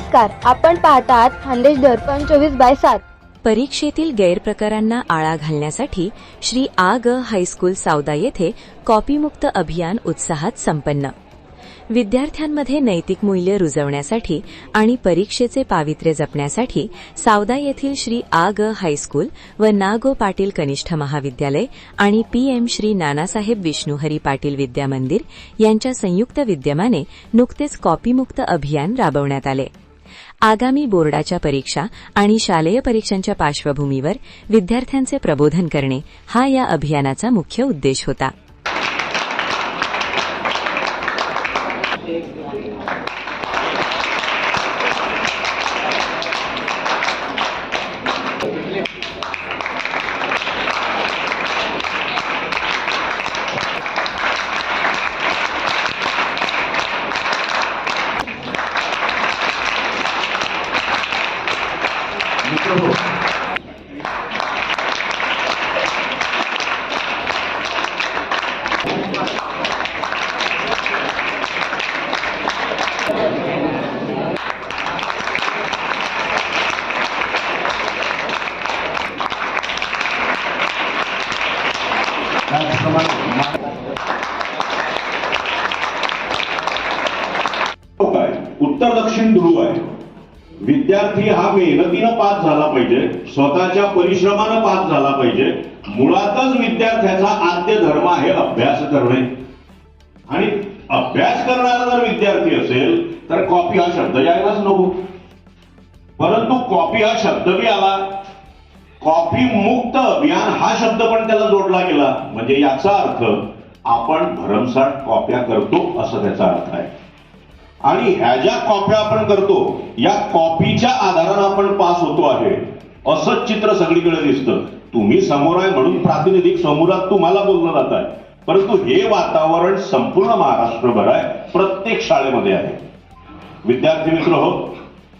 नमस्कार आपण पाहतात खानदेश दर्पण चोवीस बाय सात. परीक्षेतील गैरप्रकारांना आळा घालण्यासाठी श्री आ ग हायस्कूल सावदा येथे कॉपीमुक्त अभियान उत्साहात संपन्न. विद्यार्थ्यांमध्ये नैतिक मूल्य रुजवण्यासाठी आणि परीक्षेचे पावित्र्य जपण्यासाठी सावदा येथील श्री आ ग हायस्कूल व ना गो पाटील कनिष्ठ महाविद्यालय आणि पीएम श्री नानासाहेब विष्णुहरी पाटील विद्या मंदिर यांच्या संयुक्त विद्यमाने नुकतेच कॉपीमुक्त अभियान राबवण्यात आले. आगामी बोर्डाच्या परीक्षा आणि शालेय परीक्षांच्या पार्श्वभूमीवर विद्यार्थ्यांचे प्रबोधन करणे हा या अभियानाचा मुख्य उद्देश होता. उत्तर दक्षिण ध्रुव आहे. विद्यार्थी हा मेहनतीनं पास झाला पाहिजे स्वतःच्या परिश्रमानं पास झाला पाहिजे. मुळातच विद्यार्थ्याचा आद्य धर्म आहे अभ्यास करणे. आणि अभ्यास करणारा जर विद्यार्थी असेल तर कॉपी हा शब्द यायलाच नको. परंतु कॉपी हा शब्द बी आला. कॉपी मुक्त अभियान हा शब्द पण त्याला जोडला गेला. म्हणजे याचा अर्थ आपण भरमसाठ कॉप्या करतो असं त्याचा अर्थ आहे. आणि ह्या ज्या कॉप्या आपण करतो या कॉपीच्या आधारानं आपण पास होतो आहे. असंच चित्र सगळीकडे दिसतं. तुम्ही समोर आहे म्हणून प्रातिनिधिक समोरात तुम्हाला बोललं जात आहे. परंतु हे वातावरण संपूर्ण महाराष्ट्रभर आहे. प्रत्येक शाळेमध्ये आहे. विद्यार्थी मित्र हो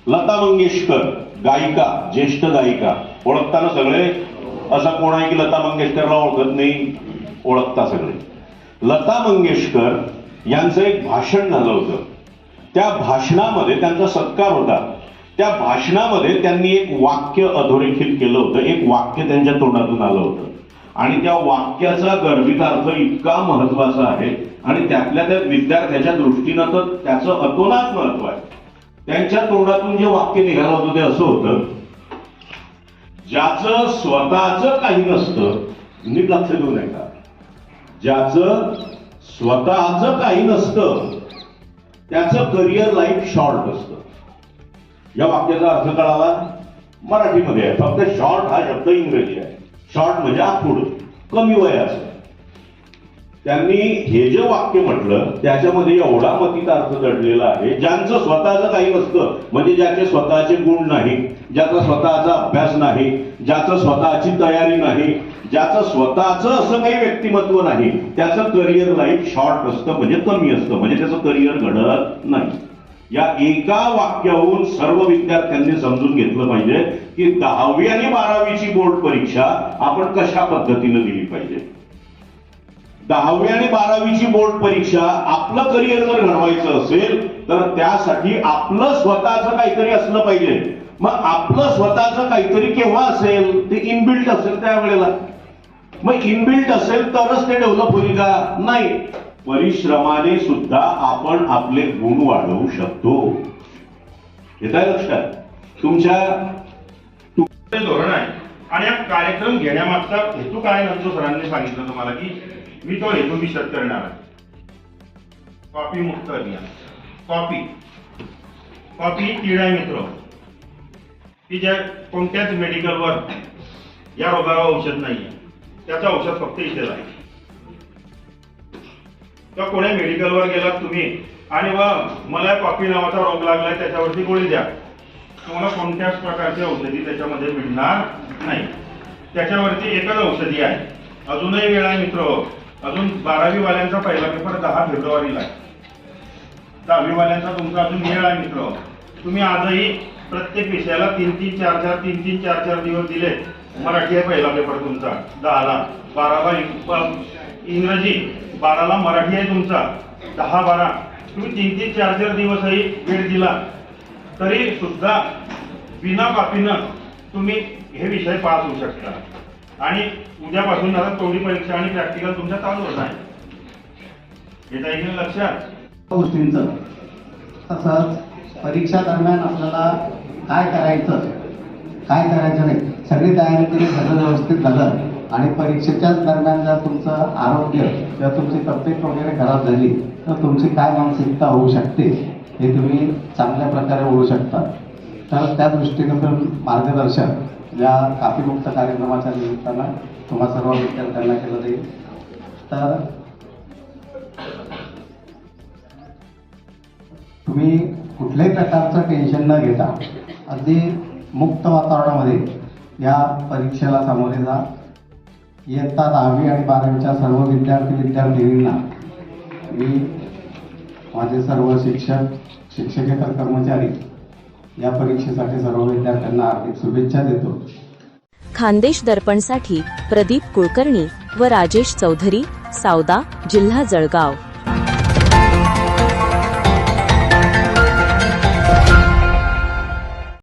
लता मंगेशकर गायिका ज्येष्ठ गायिका. ओळखताना सगळे? असं कोण आहे की लता मंगेशकरला ओळखत नाही? ओळखता सगळे. लता मंगेशकर यांचं एक भाषण झालं होतं. त्या भाषणामध्ये त्यांचा सत्कार होता. त्या भाषणामध्ये त्यांनी एक वाक्य अधोरेखित केलं होतं. एक वाक्य त्यांच्या तोंडातून आलं होतं. आणि त्या वाक्याचा गर्भितार्थ इतका महत्त्वाचा आहे आणि त्यातल्या त्या विद्यार्थ्याच्या दृष्टीनं तर त्याचं अतोनात महत्त्व आहे. त्यांच्या तोंडातून जे वाक्य निघालं होतं ते असं होतं ज्याचं स्वतःच काही नसतं नीट लक्ष देऊ नये का ज्याचं स्वतःच काही नसतं त्याचं करिअर लाईफ शॉर्ट असतं. या वाक्याचा अर्थ कळाला मराठीमध्ये आहे. फक्त शॉर्ट हा शब्द इंग्रजी आहे. शॉर्ट म्हणजे आखूड कमी वयाचं. त्यांनी हे जे वाक्य म्हटलं त्याच्यामध्ये एवढा मतीत अर्थ दडलेला आहे ज्यांचं स्वतःचं काही नसतं म्हणजे ज्याचे स्वतःचे गुण नाही ज्याचा स्वतःचा अभ्यास नाही ज्याचं स्वतःची तयारी नाही ज्याचं स्वतःचं असं काही व्यक्तिमत्व नाही त्याचं करिअर लाईफ शॉर्ट असतं म्हणजे कमी असतं म्हणजे त्याचं करिअर घडत नाही. या एका वाक्याहून सर्व विद्यार्थ्यांनी समजून घेतलं पाहिजे की दहावी आणि बारावीची बोर्ड परीक्षा आपण कशा पद्धतीनं दिली पाहिजे. दहावी आणि बारावीची बोर्ड परीक्षा आपलं करिअर जर घडवायचं असेल तर त्यासाठी आपलं स्वतःचं काहीतरी असलं पाहिजे. मग आपलं स्वतःचं काहीतरी केव्हा असेल ते इनबिल्ट असेल त्यावेळेला मग इनबिल्ट असेल तरच ते डेव्हलप होईल का? नाही. परिश्रमाने सुद्धा आपण आपले गुण वाढवू शकतो. येत आहे लक्षात? तुमच्या धोरण आहे. आणि हा कार्यक्रम घेण्यामागचा हेतू काय नंतर सरांनी सांगितलं तुम्हाला की मी तो हेतू विशद करणार आहे. कॉपी मुक्त अभियान. कॉपी कॉपी ही आहे मित्र. की ज्या कोणत्याच मेडिकलवर या रोगावर औषध नाहीये. त्याचं औषध फक्त इथेच आहे. तर कोणी मेडिकलवर गेलात तुम्ही आणि व मला कॉपी नावाचा रोग लागलाय त्याच्यावरती गोळी द्या. तुम्हाला कोणत्याच प्रकारची औषधी त्याच्यामध्ये मिळणार नाही. त्याच्यावरती एकच औषधी आहे. अजूनही वेळ आहे मित्र. अजून बारावी वाल्यांचा पहिला पेपर दहा फेब्रुवारीला आहे. दहावी वाल्यांचा तुमचा अजून वेळ आहे मित्र. तुम्ही आजही प्रत्येक विषयाला तीन तीन चार चार तीन तीन चार चार दिवस दिले मराठी आहे पहिला पेपर तुमचा दहाला. बाराला इंग्रजी बाराला मराठी आहे तुमचा दहा बारा. तुम्ही तीन तीन चार चार दिवसही वेळ दिला. तरी सुद्धा बिना कॉपीनं तुम्ही हे विषय पास होऊ शकता. आणि उद्यापासून आता तोडी परीक्षा आणि प्रॅक्टिकल तुमच्या चालू होत आहे. हे जाईल लक्षात? गोष्टींचं. तसंच परीक्षा दरम्यान आपल्याला काय करायचं? काय करायचं नाही? सगळी तयारी केली सगळं व्यवस्थित झालं. आणि परीक्षेच्याच दरम्यान जर तुमचं आरोग्य किंवा तुमची तब्येत वगैरे खराब झाली तर तुमची काय मानसिकता होऊ शकते हे तुम्ही चांगल्या प्रकारे ओळखू शकता. तर त्या दृष्टीकोनातून मार्गदर्शन या काफीमुक्त कार्यक्रमाच्या निमित्तानं तुम्हा सर्व विद्यार्थ्यांना केलं जाईल. तर तुम्ही कुठल्याही प्रकारचं टेन्शन न घेता अगदी मुक्त वातावरणामध्ये या परीक्षेला सामोरे जा. इयत्ता दहावी आणि बारावीच्या सर्व विद्यार्थी विद्यार्थिनींना मी माझे सर्व शिक्षक शिक्षकेतर कर्मचारी या परीक्षेसाठी सर्व विद्यार्थ्यांना हार्दिक शुभेच्छा देतो. खानदेश दर्पणसाठी प्रदीप कुलकर्णी व राजेश चौधरी सावदा जिल्हा जळगाव.